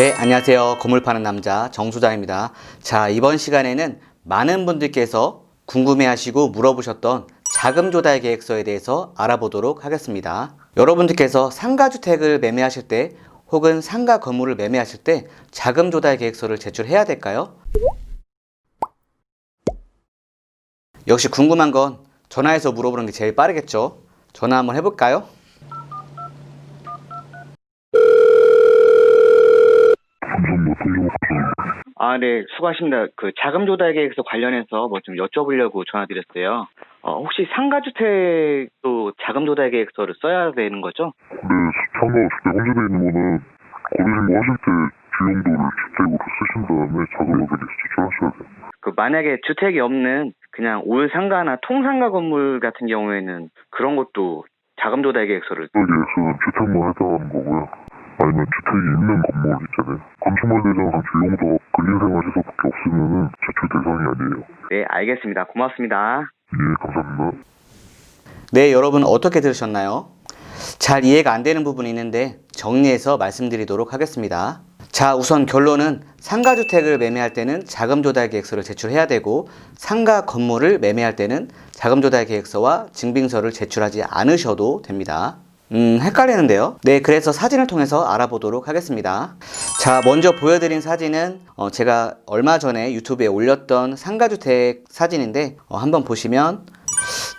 네, 안녕하세요. 건물 파는 남자 정수장입니다. 자, 이번 시간에는 많은 분들께서 궁금해하시고 물어보셨던 자금 조달 계획서에 대해서 알아보도록 하겠습니다. 여러분들께서 상가주택을 매매하실 때 혹은 상가 건물을 매매하실 때 자금 조달 계획서를 제출해야 될까요? 역시 궁금한 건 전화해서 물어보는 게 제일 빠르겠죠? 전화 한번 해볼까요? 아, 네, 수고하십니다. 그 자금 조달 계획서 관련해서 뭐 좀 여쭤보려고 전화드렸어요. 어, 혹시 상가주택도 자금 조달 계획서를 써야 되는 거죠? 근데 상가 주택 혼재되어 있는 거는 거래 신고하실 때 주용도를 주택으로 쓰신 다음에 자금을 제출하셔야 돼요. 그 만약에 주택이 없는 그냥 올 상가나 통상가 건물 같은 경우에는 그런 것도 자금 조달 계획서를 계획서는 주택만 해당하는 거고요. 아니면 주택이 있는 건물 있잖아요. 건축물 대장상 주용도 근린생활시설밖에 없으면은 제출 대상이 아니에요. 네, 알겠습니다. 고맙습니다. 예, 감사합니다. 네, 여러분 어떻게 들으셨나요? 잘 이해가 안 되는 부분이 있는데 정리해서 말씀드리도록 하겠습니다. 자, 우선 결론은 상가주택을 매매할 때는 자금 조달 계획서를 제출해야 되고 상가 건물을 매매할 때는 자금 조달 계획서와 증빙서를 제출하지 않으셔도 됩니다. 음, 헷갈리는데요. 네, 그래서 사진을 통해서 알아보도록 하겠습니다. 자, 먼저 보여드린 사진은 어, 제가 얼마 전에 유튜브에 올렸던 상가주택 사진인데 어, 한번 보시면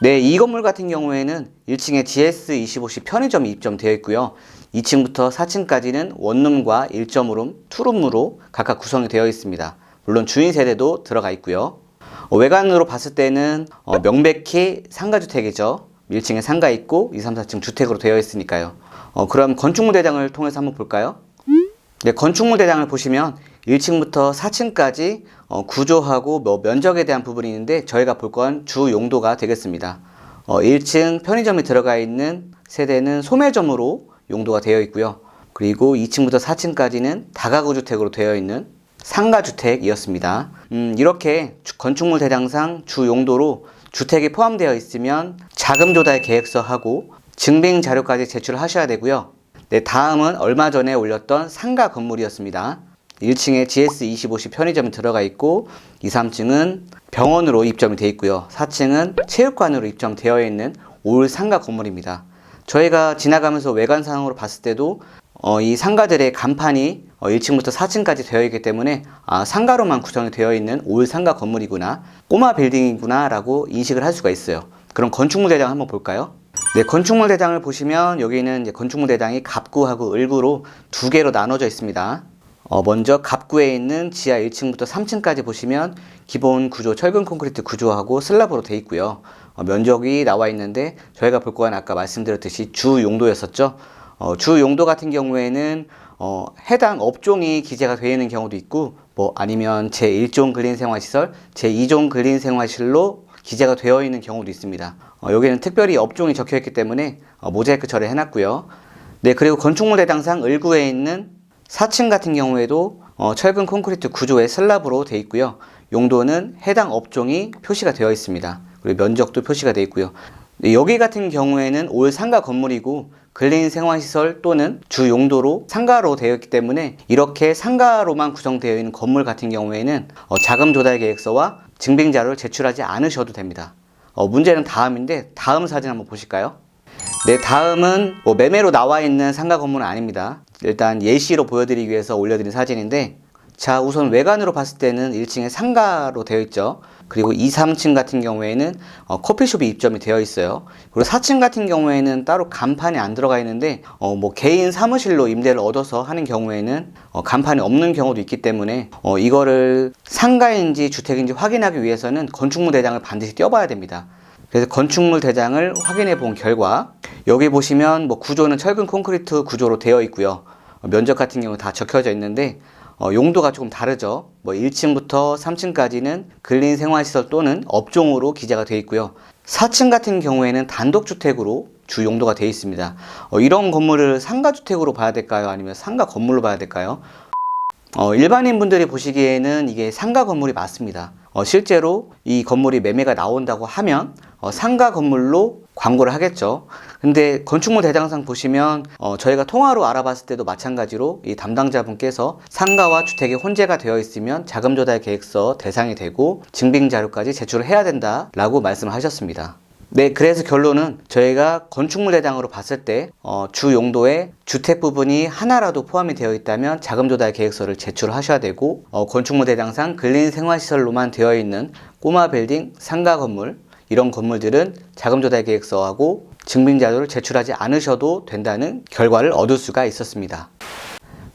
네, 이 건물 같은 경우에는 1층에 GS25시 편의점이 입점되어 있고요. 2층부터 4층까지는 원룸과 1점룸, 투룸으로 각각 구성이 되어 있습니다. 물론 주인 세대도 들어가 있고요. 어, 외관으로 봤을 때는 어, 명백히 상가주택이죠. 1층에 상가 있고 2, 3, 4층 주택으로 되어 있으니까요. 어, 그럼 건축물 대장을 통해서 한번 볼까요? 네, 건축물 대장을 보시면 1층부터 4층까지 어, 구조하고 뭐 면적에 대한 부분이 있는데 저희가 볼 건 주 용도가 되겠습니다. 어, 1층 편의점이 들어가 있는 세대는 소매점으로 용도가 되어 있고요. 그리고 2층부터 4층까지는 다가구 주택으로 되어 있는 상가 주택이었습니다. 음, 이렇게 주- 건축물 대장상 주 용도로 주택이 포함되어 있으면 자금 조달 계획서하고 증빙 자료까지 제출하셔야 되고요. 네, 다음은 얼마 전에 올렸던 상가 건물이었습니다. 1층에 GS25시 편의점이 들어가 있고 2, 3층은 병원으로 입점이 되어 있고요. 4층은 체육관으로 입점되어 있는 올 상가 건물입니다. 저희가 지나가면서 외관상으로 봤을 때도 어, 이 상가들의 간판이 어, 1층부터 4층까지 되어 있기 때문에 아, 상가로만 구성이 되어 있는 올 상가 건물이구나, 꼬마 빌딩이구나 라고 인식을 할 수가 있어요. 그럼 건축물 대장 한번 볼까요? 네, 건축물 대장을 보시면 여기는 이제 건축물 대장이 갑구하고 을구로 두 개로 나눠져 있습니다. 어, 먼저 갑구에 있는 지하 1층부터 3층까지 보시면 기본 구조 철근 콘크리트 구조하고 슬랍으로 돼 있고요. 어, 면적이 나와 있는데 저희가 볼건 아까 말씀드렸듯이 주 용도였었죠. 어, 주 용도 같은 경우에는 어, 해당 업종이 기재가 되어 있는 경우도 있고 뭐 아니면 제1종 근린생활시설, 제2종 근린생활실로 기재가 되어 있는 경우도 있습니다. 어, 여기는 특별히 업종이 적혀 있기 때문에 어, 모자이크 처리 해놨고요. 네, 그리고 건축물 대장상 을구에 있는 4층 같은 경우에도 어, 철근 콘크리트 구조의 슬랍으로 되어 있고요. 용도는 해당 업종이 표시가 되어 있습니다. 그리고 면적도 표시가 되어 있고요. 네, 여기 같은 경우에는 올 상가 건물이고 근린 생활시설 또는 주 용도로 상가로 되어 있기 때문에 이렇게 상가로만 구성되어 있는 건물 같은 경우에는 어, 자금 조달 계획서와 증빙 자료를 제출하지 않으셔도 됩니다. 어, 문제는 다음인데 다음 사진 한번 보실까요? 네, 다음은 뭐 매매로 나와 있는 상가 건물은 아닙니다. 일단 예시로 보여드리기 위해서 올려드린 사진인데, 자, 우선 외관으로 봤을 때는 1층에 상가로 되어 있죠. 그리고 2, 3층 같은 경우에는 어, 커피숍이 입점이 되어 있어요. 그리고 4층 같은 경우에는 따로 간판이 안 들어가 있는데, 어, 뭐 개인 사무실로 임대를 얻어서 하는 경우에는 어, 간판이 없는 경우도 있기 때문에 어, 이거를 상가인지 주택인지 확인하기 위해서는 건축물 대장을 반드시 띄워봐야 됩니다. 그래서 건축물 대장을 확인해 본 결과 여기 보시면 뭐 구조는 철근 콘크리트 구조로 되어 있고요. 어, 면적 같은 경우 다 적혀져 있는데 어, 용도가 조금 다르죠. 뭐 1층부터 3층까지는 근린 생활시설 또는 업종으로 기재가 되어 있고요. 4층 같은 경우에는 단독주택으로 주 용도가 되어 있습니다. 어, 이런 건물을 상가주택으로 봐야 될까요? 아니면 상가 건물로 봐야 될까요? 어, 일반인 분들이 보시기에는 이게 상가 건물이 맞습니다. 어, 실제로 이 건물이 매매가 나온다고 하면 어, 상가 건물로 광고를 하겠죠. 근데 건축물 대장상 보시면 어, 저희가 통화로 알아봤을 때도 마찬가지로 이 담당자분께서 상가와 주택이 혼재가 되어 있으면 자금 조달 계획서 대상이 되고 증빙 자료까지 제출을 해야 된다라고 말씀을 하셨습니다. 네, 그래서 결론은 저희가 건축물 대장으로 봤을 때, 어, 주 용도에 주택 부분이 하나라도 포함이 되어 있다면 자금 조달 계획서를 제출하셔야 되고, 어, 건축물 대장상 근린 생활시설로만 되어 있는 꼬마 빌딩, 상가 건물, 이런 건물들은 자금 조달 계획서하고 증빙 자료를 제출하지 않으셔도 된다는 결과를 얻을 수가 있었습니다.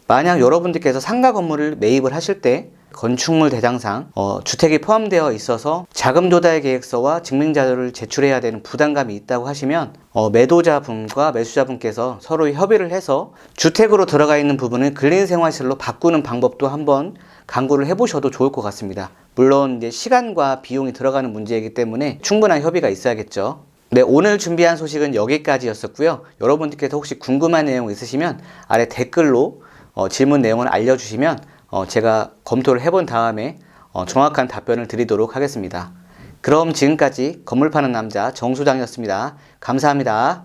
만약 여러분들께서 상가 건물을 매입을 하실 때 건축물 대장상 어, 주택이 포함되어 있어서 자금 조달 계획서와 증빙 자료를 제출해야 되는 부담감이 있다고 하시면 어, 매도자분과 매수자분께서 서로 협의를 해서 주택으로 들어가 있는 부분을 근린 생활실로 바꾸는 방법도 한번 강구를 해보셔도 좋을 것 같습니다. 물론 이제 시간과 비용이 들어가는 문제이기 때문에 충분한 협의가 있어야겠죠. 네, 오늘 준비한 소식은 여기까지였었고요. 여러분들께서 혹시 궁금한 내용 있으시면 아래 댓글로 어, 질문 내용을 알려주시면 어, 제가 검토를 해본 다음에 어, 정확한 답변을 드리도록 하겠습니다. 그럼 지금까지 건물 파는 남자 정수장이었습니다. 감사합니다.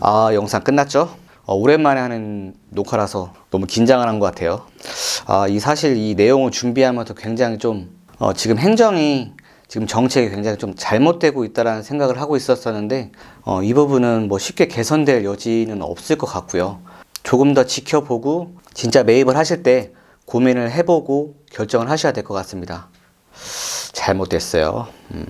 아, 영상 끝났죠? 어, 오랜만에 하는 녹화라서 너무 긴장을 한 것 같아요. 아, 이 사실 이 내용을 준비하면서 굉장히 좀, 어, 지금 행정이 지금 정책이 굉장히 좀 잘못되고 있다라는 생각을 하고 있었었는데, 어, 이 부분은 뭐 쉽게 개선될 여지는 없을 것 같고요. 조금 더 지켜보고, 진짜 매입을 하실 때 고민을 해보고 결정을 하셔야 될 것 같습니다. 잘못됐어요. 음.